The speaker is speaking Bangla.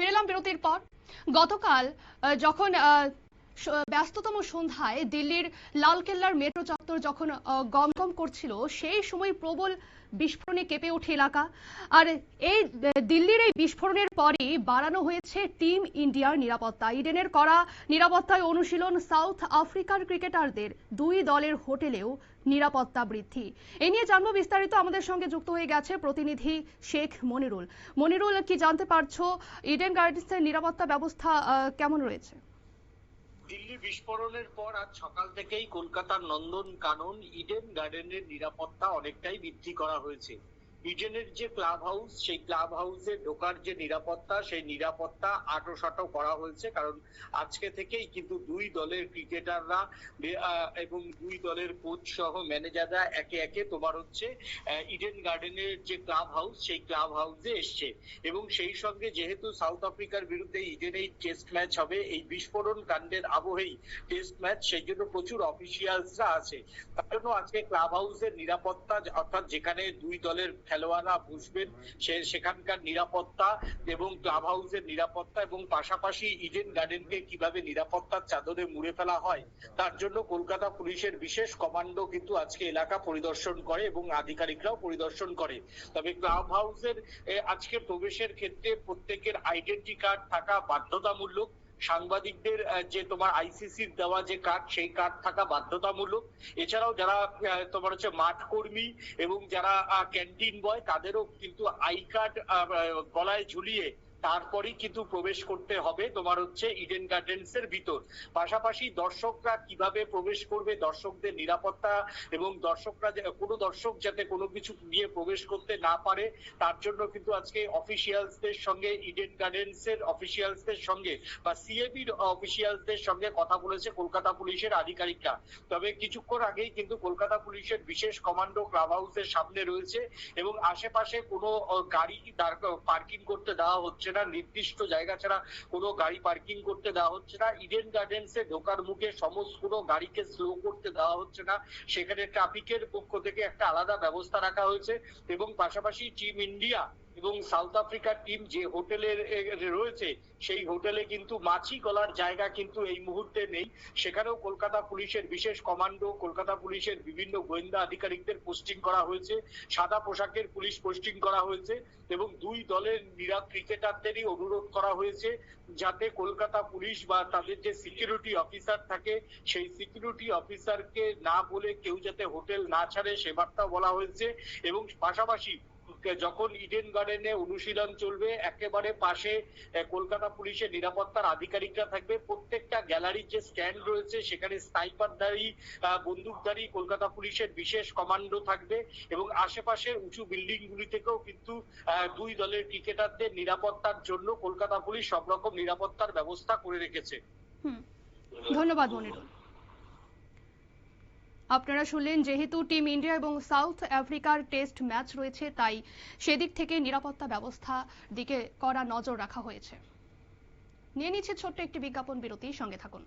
ফিরে এলাম বিরতির পর। গতকাল যখন ব্যস্ততম সন্ধ্যায় দিল্লির লালকেল্লার মেট্রো চত্বর যখন গমগম করছিল, সেই সময় প্রবল বিস্ফোরণে কেঁপে ওঠে এলাকা। আর এই দিল্লির এই বিস্ফোরণের পরই বাড়ানো হয়েছে টিম ইন্ডিয়ার নিরাপত্তা। ইডেনের করা নিরাপত্তায় অনুশীলন সাউথ আফ্রিকার ক্রিকেটারদের। দুই দলের হোটেলেও নিরাপত্তা বৃদ্ধি। এ নিয়ে জানব বিস্তারিত আমাদের সঙ্গে যুক্ত হয়ে গেছে প্রতিনিধি শেখ মনিরুল। মনিরুল, কি জানতে পারছ, ইডেন গার্ডেন্সের নিরাপত্তা ব্যবস্থা কেমন রয়েছে? দিল্লি বিস্ফোরণের পর আজ সকাল থেকেই কলকাতার নন্দন কানন ইডেন গার্ডেনের নিরাপত্তা অনেকটাই বৃদ্ধি করা হয়েছে। ইডেনের যে ক্লাব হাউস, সেই ক্লাব হাউসে ঢোকার যে নিরাপত্তা, সেই নিরাপত্তা আটোসাটো করা হয়েছে। কারণ আজকে থেকেই কিন্তু দুই দলের ক্রিকেটাররা এবং দুই দলের কোচ সহ ম্যানেজাররা একে একে তোমার হচ্ছে ইডেন গার্ডেনের যে ক্লাব হাউস, সেই ক্লাব হাউসে এসছে। এবং সেই সঙ্গে যেহেতু সাউথ আফ্রিকার বিরুদ্ধে ইডেনেই টেস্ট ম্যাচ হবে, এই বিস্ফোরণ কাণ্ডের আবহেই টেস্ট ম্যাচ, সেই জন্য প্রচুর অফিসিয়ালসরা আছে। তার জন্য আজকে ক্লাব হাউসের নিরাপত্তা, অর্থাৎ যেখানে দুই দলের খেলোয়াড়রা বসবেন। সে সেখানকার নিরাপত্তা এবং ক্লাব হাউসের নিরাপত্তা এবং পাশাপাশি ইডেন গার্ডেনকে কীভাবে নিরাপত্তার চাদরে মুড়ে ফেলা হয়, তার জন্য কলকাতা পুলিশের বিশেষ কমান্ডো কিন্তু আজকে এলাকা পরিদর্শন করে এবং আধিকারিকরাও পরিদর্শন করে। তবে ক্লাব হাউসের আজকে প্রবেশের ক্ষেত্রে প্রত্যেকের আইডেন্টি কার্ড থাকা বাধ্যতামূলক। সাংবাদিকদের যে তোমার আইসিসির দেওয়া যে কার্ড সেই কার্ড থাকা বাধ্যতামূলক। এছাড়াও যারা তোমার হচ্ছে মাঠ কর্মী এবং যারা ক্যান্টিন বয় তাদেরও কিন্তু আই কার্ড গলায় ঝুলিয়ে তারপরেই কিন্তু প্রবেশ করতে হবে তোমার হচ্ছে ইডেন গার্ডেন্স এর ভিতর। পাশাপাশি দর্শকরা কীভাবে প্রবেশ করবে, দর্শকদের নিরাপত্তা এবং দর্শকরা কোনো দর্শক যাতে কোনো কিছু নিয়ে প্রবেশ করতে না পারে, তার জন্য কিন্তু আজকে অফিসিয়ালসদের সঙ্গে ইডেন গার্ডেন্স এর অফিসিয়ালসদের সঙ্গে বা সিএবির অফিসিয়ালসদের সঙ্গে কথা বলেছে কলকাতা পুলিশের আধিকারিকরা। তবে কিছুক্ষণ আগেই কিন্তু কলকাতা পুলিশের বিশেষ কমান্ডো ক্লাব হাউসের সামনে রয়েছে এবং আশেপাশে কোনো গাড়ি পার্কিং করতে দেওয়া হচ্ছে না নির্দিষ্ট জায়গা ছাড়া কোনো গাড়ি পার্কিং করতে দেওয়া হচ্ছে না। ইডেন গার্ডেন্সে ঢোকার মুখে সমস্ত কোনো গাড়িকে স্লো করতে দেওয়া হচ্ছে না। সেখানে ট্রাফিকের পক্ষ থেকে একটা আলাদা ব্যবস্থা রাখা হয়েছে এবং পাশাপাশি টিম ইন্ডিয়া এবং সাউথ আফ্রিকার টিম যে হোটেলের এ, রয়েছে সেই হোটেলে কিন্তু মাছি গলার জায়গা কিন্তু এই মুহূর্তে নেই। সেখানেও কলকাতা পুলিশের বিশেষ কমান্ডো কলকাতা পুলিশের বিভিন্ন গোয়েন্দা আধিকারিকদের পোস্টিং করা হয়েছে সাদা পোশাকের পুলিশ পোস্টিং করা হয়েছে এবং দুই দলের নিরা ক্রিকেটারদেরই অনুরোধ করা হয়েছে যাতে কলকাতা পুলিশ বা তাদের যে সিকিউরিটি অফিসার থাকে সেই সিকিউরিটি অফিসারকে না বলে কেউ যাতে হোটেল না ছাড়ে সে বার্তা বলা হয়েছে। এবং পাশাপাশি যখন ইডেন গার্ডেনে অনুশীলন চলবে, একেবারে পাশে কলকাতা পুলিশের নিরাপত্তার আধিকারিকরা থাকবে। প্রত্যেকটা গ্যালারির যে স্ট্যান্ড রয়েছে, সেখানে স্নাইপারধারী বন্দুকধারী কলকাতা পুলিশের বিশেষ কমান্ডো থাকবে এবং আশেপাশের উঁচু বিল্ডিং গুলি থেকেও কিন্তু দুই দলের ক্রিকেটারদের নিরাপত্তার জন্য কলকাতা পুলিশ সব রকম নিরাপত্তার ব্যবস্থা করে রেখেছে। ধন্যবাদ মনিরুল আপনারা শুনলেন, যেহেতু টিম ইন্ডিয়া এবং সাউথ আফ্রিকার টেস্ট ম্যাচ রয়েছে, তাই সেদিক থেকে নিরাপত্তা ব্যবস্থা দিকে কড়া নজর রাখা হয়েছে। নিয়ে নিচ্ছে ছোট্ট একটি বিজ্ঞাপন বিরতি, সঙ্গে থাকুন।